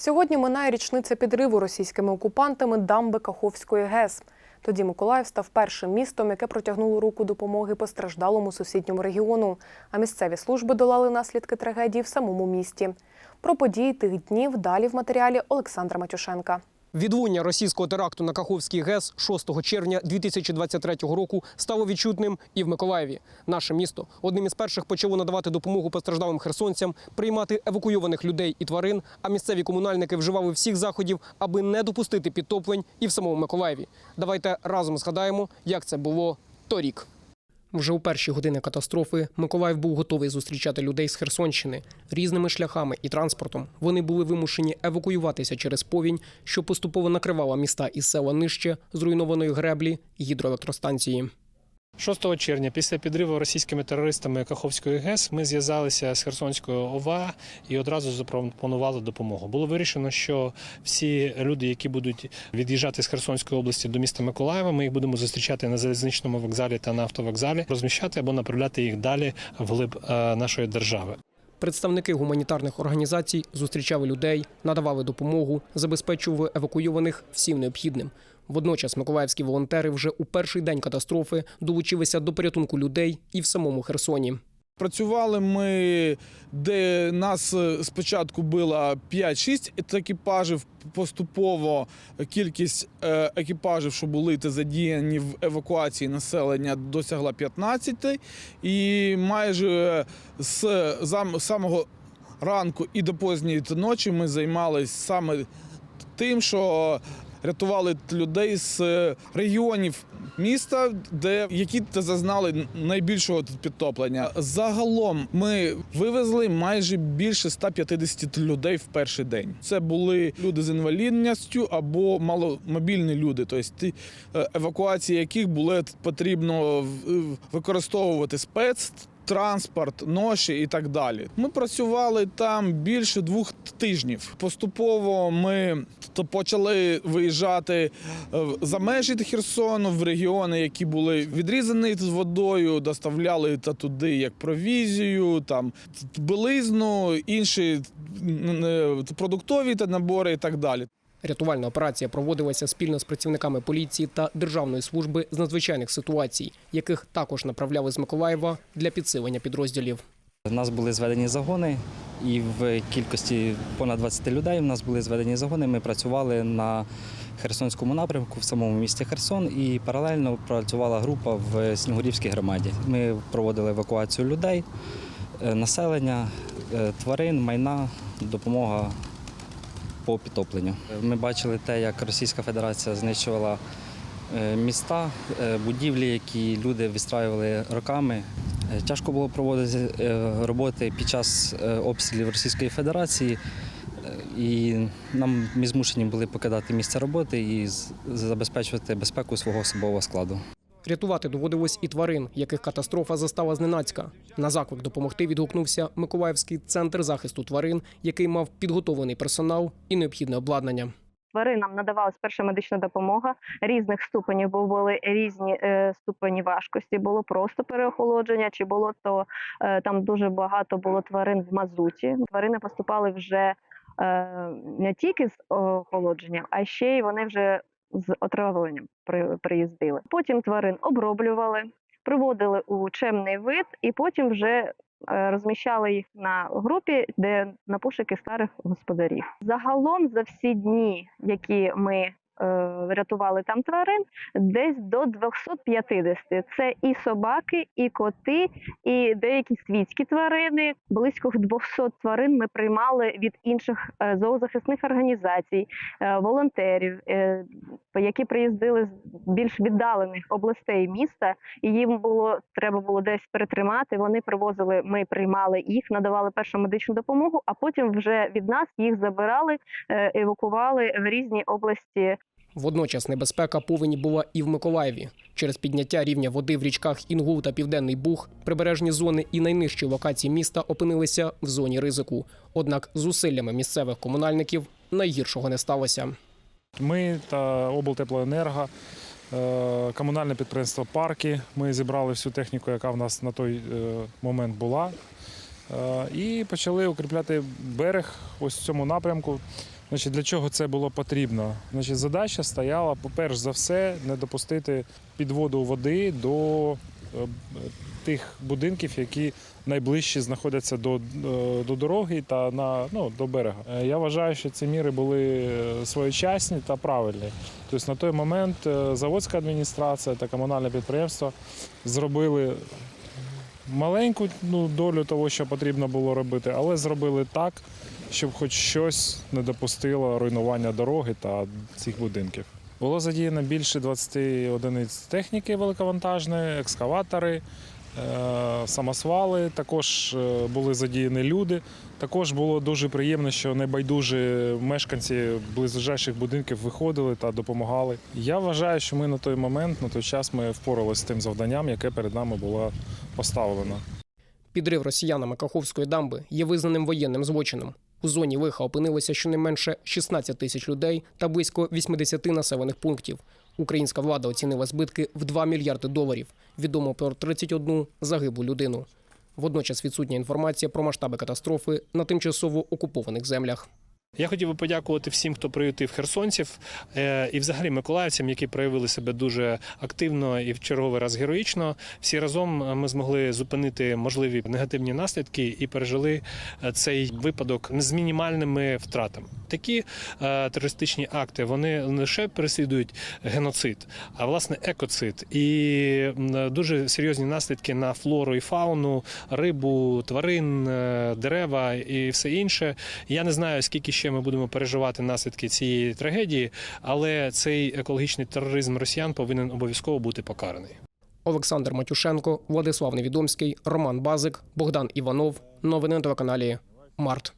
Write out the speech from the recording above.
Сьогодні минає річниця підриву російськими окупантами дамби Каховської ГЕС. Тоді Миколаїв став першим містом, яке протягнуло руку допомоги постраждалому сусідньому регіону. А місцеві служби долали наслідки трагедії в самому місті. Про події тих днів далі в матеріалі Олександра Матюшенка. Відлуння російського теракту на Каховський ГЕС 6 червня 2023 року стало відчутним і в Миколаєві. Наше місто одним із перших почало надавати допомогу постраждалим херсонцям, приймати евакуйованих людей і тварин. А місцеві комунальники вживали всіх заходів, аби не допустити підтоплень і в самому Миколаєві. Давайте разом згадаємо, як це було торік. Вже у перші години катастрофи Миколаїв був готовий зустрічати людей з Херсонщини різними шляхами і транспортом. Вони були вимушені евакуюватися через повінь, що поступово накривала міста і села нижче зруйнованої греблі гідроелектростанції. 6 червня, після підриву російськими терористами Каховської ГЕС, ми зв'язалися з Херсонською ОВА і одразу запропонували допомогу. Було вирішено, що всі люди, які будуть від'їжджати з Херсонської області до міста Миколаєва, ми їх будемо зустрічати на залізничному вокзалі та на автовокзалі, розміщати або направляти їх далі вглиб глиб нашої держави. Представники гуманітарних організацій зустрічали людей, надавали допомогу, забезпечували евакуйованих всім необхідним. Водночас миколаївські волонтери вже у перший день катастрофи долучилися до порятунку людей і в самому Херсоні. Працювали ми, де нас е, спочатку було 5-6 екіпажів. Поступово кількість е, екіпажів, що були та задіяні в евакуації населення, досягла 15. І майже з самого ранку і до позньої ночі ми займалися саме тим, що рятували людей з е, регіонів міста, де які зазнали найбільшого підтоплення. Загалом ми вивезли майже більше 150 людей в перший день. Це були люди з інвалідністю або маломобільні люди, тобто ті е, евакуації яких було потрібно використовувати спец. Транспорт, ноші і так далі. Ми працювали там більше двох тижнів. Поступово ми почали виїжджати е, за межі Херсону в регіони, які були відрізані з водою, доставляли та туди як провізію, там білизну, інші е, продуктові та набори і так далі. Рятувальна операція проводилася спільно з працівниками поліції та Державної служби з надзвичайних ситуацій, яких також направляли з Миколаєва для підсилення підрозділів. У нас були зведені загони, і в кількості понад 20 людей у нас були зведені загони. Ми працювали на Херсонському напрямку в самому місті Херсон і паралельно працювала група в Снігурівській громаді. Ми проводили евакуацію людей, е, населення, е, тварин, майна, допомога по підтопленню. Ми бачили те, як Російська Федерація знищувала е, міста, е, будівлі, які люди відстраювали роками. Е, Тяжко було проводити роботи під час обстрілів Російської Федерації, і нам ми змушені були покидати місце роботи і забезпечувати безпеку свого особового складу. Рятувати доводилось і тварин, яких катастрофа застала зненацька. На заклик допомогти відгукнувся Миколаївський центр захисту тварин, який мав підготовлений персонал і необхідне обладнання. Тваринам надавалась перша медична допомога різних ступенів, бо були різні е, ступені важкості. Було просто переохолодження, чи було то е, там дуже багато було тварин в мазуті. Тварини поступали вже е, не тільки з охолодженням, а ще й вони вже з отравленням при, приїздили. Потім тварин оброблювали, приводили у чемний вид, і потім вже е, розміщали їх на групі, де на пошуки старих господарів. Загалом за всі дні, які ми рятували там тварин, десь до 250. Це і собаки, і коти, і деякі світські тварини. Близько 200 тварин ми приймали від інших е, зоозахисних організацій, е, волонтерів, е, які приїздили з більш віддалених областей міста, і їм було треба було десь перетримати. Вони привозили, ми приймали їх, надавали першу медичну допомогу, а потім вже від нас їх забирали, е, евакували в різні області Водночас небезпека повені була і в Миколаєві. Через підняття рівня води в річках Інгул та Південний Буг прибережні зони і найнижчі локації міста опинилися в зоні ризику. Однак зусиллями місцевих комунальників найгіршого не сталося. Ми та облтеплоенерго, е, комунальне підприємство Парки. Ми зібрали всю техніку, яка в нас на той е, момент була. Е, І почали укріпляти берег ось в цьому напрямку. Значить, для чого це було потрібно? Значить, задача стояла, перш за все, не допустити підводу води до е, тих будинків, які найближчі знаходяться до, е, до дороги та на, ну, до берега. Е, Я вважаю, що ці міри були своєчасні та правильні. Тобто на той момент заводська адміністрація та комунальне підприємство зробили маленьку ну, долю того, що потрібно було робити, але зробили так, щоб хоч щось не допустило руйнування дороги та цих будинків. Було задіяно більше 20 одиниць техніки великовантажної, екскаватори, самосвали. Також е, були задіяні люди. Також було дуже приємно, що небайдужі мешканці близьчих будинків виходили та допомагали. Я вважаю, що ми на той момент, на той час, ми впоралися з тим завданням, яке перед нами було поставлено. Підрив росіянами Каховської дамби є визнаним воєнним злочином. У зоні лиха опинилося щонайменше 16 тисяч людей та близько 80 населених пунктів. Українська влада оцінила збитки в 2 мільярди доларів. Відомо про 31 загиблу людину. Водночас відсутня інформація про масштаби катастрофи на тимчасово окупованих землях. Я хотів би подякувати всім, хто приютив херсонців е, і взагалі миколаївцям, які проявили себе дуже активно і в черговий раз героїчно. Всі разом е, ми змогли зупинити можливі негативні наслідки і пережили е, цей випадок з мінімальними втратами. Такі терористичні акти вони не лише переслідують геноцид, а власне екоцид і дуже серйозні наслідки на флору і фауну, рибу, тварин, дерева і все інше. Я не знаю, скільки ще ми будемо переживати наслідки цієї трагедії, але цей екологічний тероризм росіян повинен обов'язково бути покараний. Олександр Матюшенко, Владислав Невідомський, Роман Базик, Богдан Іванов. Новини на телеканалі Март.